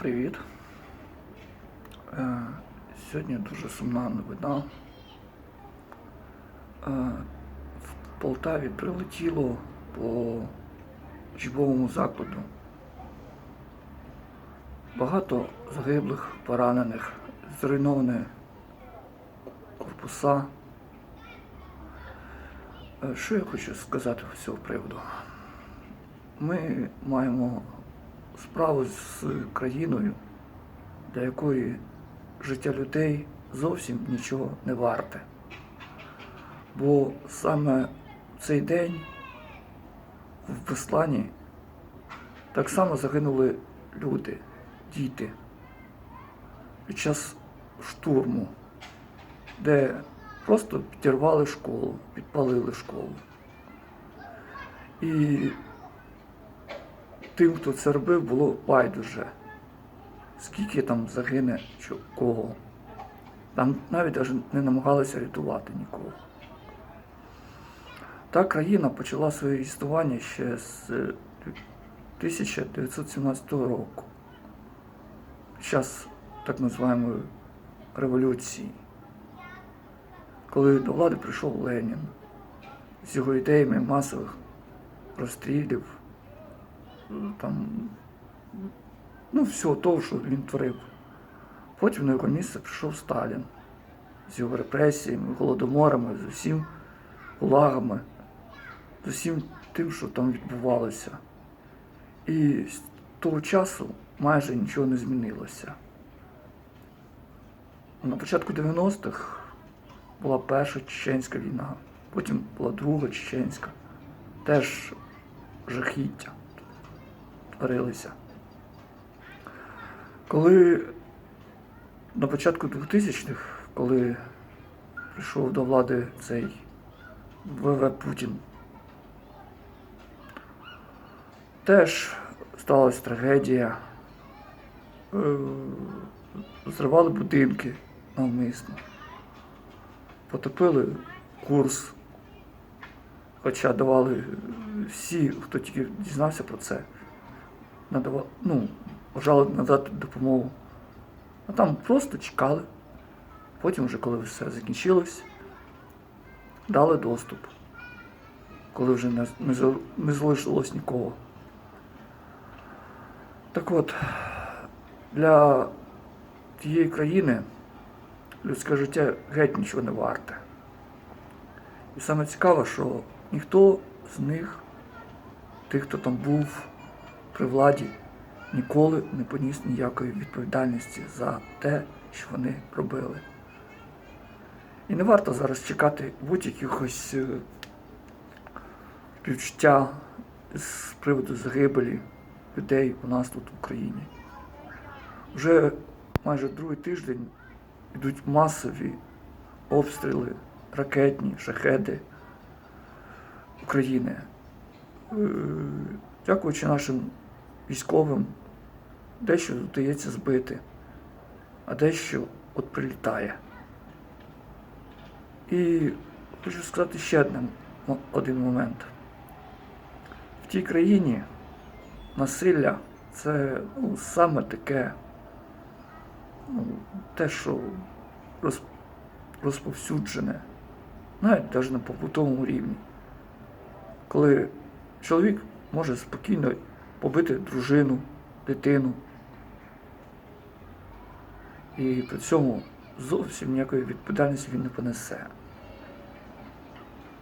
Привіт. Е, Сьогодні дуже сумна новина. Е, В Полтаві прилетіло по учбовому закладу. Багато загиблих, поранених, зруйновані корпуса. Е, Що я хочу сказати з цього приводу? Ми маємо справу з країною, для якої життя людей зовсім нічого не варте. Бо саме цей день в Беслані так само загинули люди, діти під час штурму, де просто підірвали школу, підпалили школу. І тим, хто це робив, було байдуже. Скільки там загине кого. Там навіть аж не намагалися рятувати нікого. Та країна почала своє існування ще з е, 1917 року. Під час так називаємої революції, коли до влади прийшов Ленін з його ідеями масових розстрілів, там, ну, всього того, що він творив. Потім на його місце прийшов Сталін з його репресіями, голодоморами, з усім гулагами, з усім тим, що там відбувалося. І з того часу майже нічого не змінилося. На початку 90-х була перша чеченська війна, потім була друга чеченська. Теж жахіття творилися. Коли на початку 2000-х, коли прийшов до влади цей ВВ Путін, теж сталася трагедія. Е, Зривали будинки навмисно, потопили курс, хоча давали всі, хто тільки дізнався про це, надавали, ну, бажали надати допомогу. А там просто чекали. Потім, вже коли все закінчилось, дали доступ, коли вже не, не, не залишилось нікого. Так от, для тієї країни людське життя геть нічого не варте. І саме цікаве, що ніхто з них, тих, хто там був при владі, ніколи не поніс ніякої відповідальності за те, що вони робили. І не варто зараз чекати будь-якихось е, співчуття з приводу загибелі людей у нас тут в Україні. Вже майже другий тиждень йдуть масові обстріли, ракетні, шахеди України. Е, Дякуючи нашим військовим, дещо вдається збити, а дещо от прилітає. І хочу сказати ще один, один момент. В тій країні насилля це ну, саме таке, ну, те, що роз, розповсюджене, навіть навіть на побутовому рівні. Коли чоловік може спокійно побити дружину, дитину. І при цьому зовсім ніякої відповідальності він не понесе.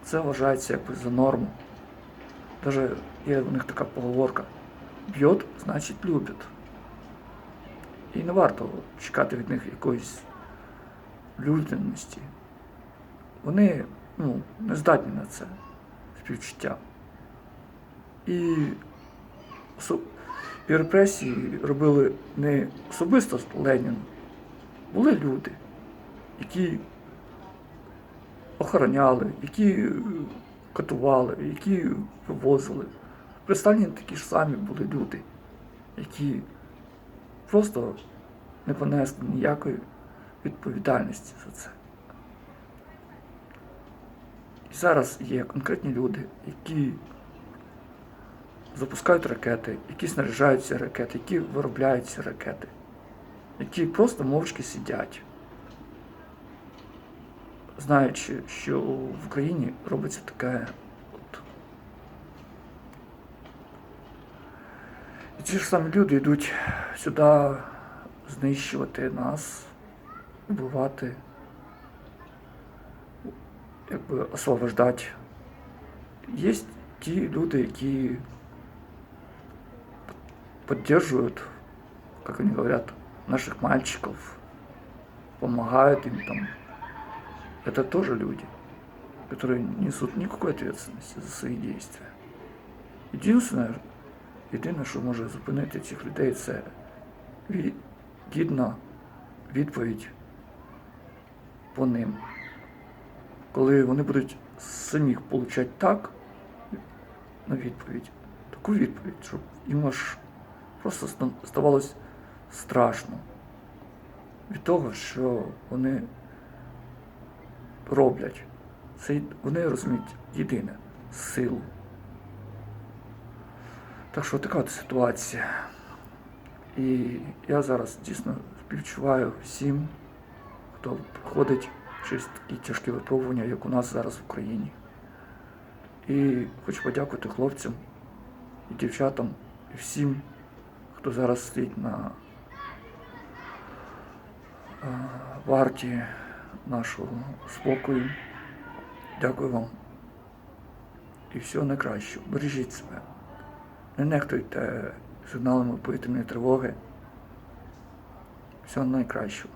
Це вважається якби за норму. Даже є у них така поговорка: б'ють, значить любить. І не варто чекати від них якоїсь людяності. Вони ну, не здатні на це співчуття. І, і репресії робили не особисто Ленін. Були люди, які охороняли, які е, катували, які вивозили. При Сталіні такі ж самі були люди, які просто не понесли ніякої відповідальності за це. І зараз є конкретні люди, які запускають ракети, які снаряжаються ракети, які виробляються ракети, які просто мовчки сидять, знаючи, що в Україні робиться таке. От. І ці ж самі люди йдуть сюди знищувати нас, вбивати, якби освобождати. Є ті люди, які поддерживают, как они говорят, наших мальчиков, помогают им там. Это тоже люди, которые не несут никакой ответственности за свої действия. Єдине, єдине, що може зупинити цих людей, це гідна відповідь по ним. Коли вони будуть самі получати так на відповідь, таку відповідь, щоб їм аж просто ста- ставалось страшно від того, що вони роблять. Це вони розуміють єдине силу. Так що така от ситуація. І я зараз дійсно співчуваю всім, хто проходить через такі тяжкі випробування, як у нас зараз в Україні. І хочу подякувати хлопцям і дівчатам, і всім, хто зараз стоїть на е, варті нашого спокою. Дякую вам. І всього найкращого. Бережіть себе. Не нехтуйте сигналами повітряної тривоги. Всього найкращого.